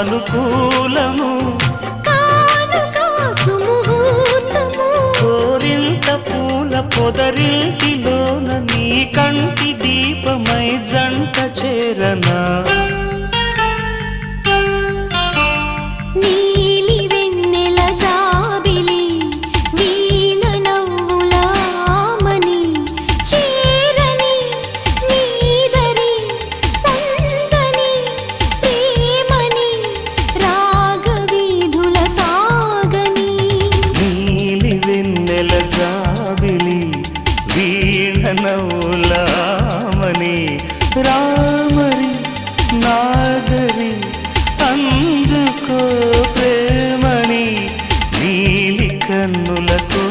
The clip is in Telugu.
సుముహూర్తము కోరింత పూల పొదరింటిలోన నీ కంటి దీపమై జంట చేరనా? వీణనౌలామణి రామరి నాదరి అందుకో ప్రేమణి నీలి కన్నులతో